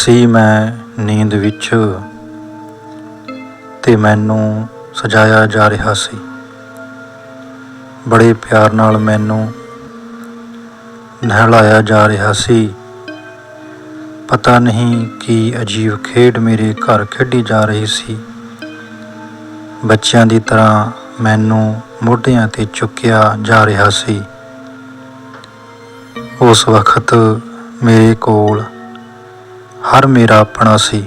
ਸੀ ਮੈਂ ਨੀਂਦ ਵਿੱਚ ਤੇ ਮੈਨੂੰ ਸਜਾਇਆ ਜਾ ਰਿਹਾ ਸੀ। ਬੜੇ ਪਿਆਰ ਨਾਲ ਮੈਨੂੰ ਨਹਿਲਾਇਆ ਜਾ ਰਿਹਾ ਸੀ। ਪਤਾ ਨਹੀਂ ਕੀ ਅਜੀਬ ਖੇਡ ਮੇਰੇ ਘਰ ਖੇਡੀ ਜਾ ਰਹੀ ਸੀ। ਬੱਚਿਆਂ ਦੀ ਤਰ੍ਹਾਂ ਮੈਨੂੰ ਮੋਢਿਆਂ ਤੇ ਚੁੱਕਿਆ ਜਾ ਰਿਹਾ ਸੀ। ਉਸ ਵਕਤ ਮੇਰੇ ਕੋਲ ਹਰ ਮੇਰਾ ਆਪਣਾ ਸੀ।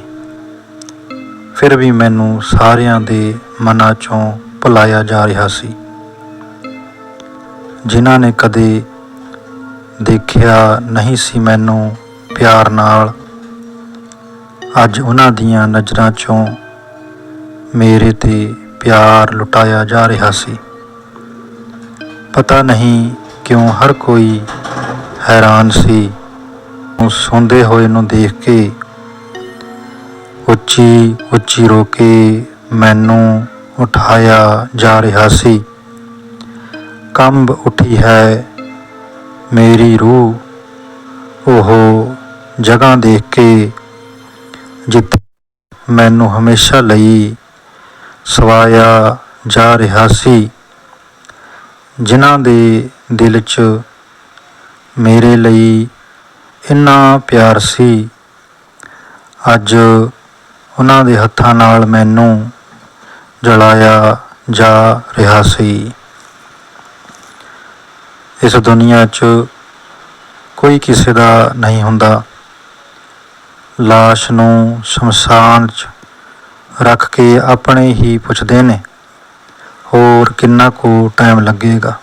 ਫਿਰ ਵੀ ਮੈਨੂੰ ਸਾਰਿਆਂ ਦੇ ਮਨਾਂ ਚੋਂ ਭੁਲਾਇਆ ਜਾ ਰਿਹਾ ਸੀ। ਜਿਨ੍ਹਾਂ ਨੇ ਕਦੇ ਦੇਖਿਆ ਨਹੀਂ ਸੀ ਮੈਨੂੰ ਪਿਆਰ ਨਾਲ, ਅੱਜ ਉਹਨਾਂ ਦੀਆਂ ਨਜ਼ਰਾਂ ਚੋਂ ਮੇਰੇ ਤੇ ਪਿਆਰ ਲੁਟਾਇਆ ਜਾ ਰਿਹਾ ਸੀ। ਪਤਾ ਨਹੀਂ ਕਿਉਂ ਹਰ ਕੋਈ ਹੈਰਾਨ ਸੀ। ਉਹ ਸੌਂਦੇ ਹੋਏ ਨੂੰ ਦੇਖ ਕੇ ਉੱਚੀ ਉੱਚੀ ਰੋ ਕੇ ਮੈਨੂੰ ਉਠਾਇਆ ਜਾ ਰਿਹਾ ਸੀ। ਕੰਬ ਉੱਠੀ ਹੈ ਮੇਰੀ ਰੂਹ। ਉਹ ਜਗ੍ਹਾ ਦੇਖ ਕੇ ਜਿੱਥੇ ਮੈਨੂੰ ਹਮੇਸ਼ਾ ਲਈ ਸਵਾਇਆ ਜਾ ਰਿਹਾ ਸੀ। ਜਿਨ੍ਹਾਂ ਦੇ ਦਿਲ 'ਚ ਮੇਰੇ ਲਈ ਇੰਨਾ ਪਿਆਰ ਸੀ। ਅੱਜ ਉਹਨਾਂ ਦੇ ਹੱਥਾਂ ਨਾਲ ਮੈਨੂੰ ਜਲਾਇਆ ਜਾ ਰਿਹਾ ਸੀ। ਇਸ ਦੁਨੀਆ 'ਚ ਕੋਈ ਕਿਸੇ ਦਾ ਨਹੀਂ ਹੁੰਦਾ। ਲਾਸ਼ ਨੂੰ ਸ਼ਮਸ਼ਾਨ 'ਚ ਰੱਖ ਕੇ ਆਪਣੇ ਹੀ ਪੁੱਛਦੇ ਨੇ, ਹੋਰ ਕਿੰਨਾ ਕੁ ਟਾਈਮ ਲੱਗੇਗਾ?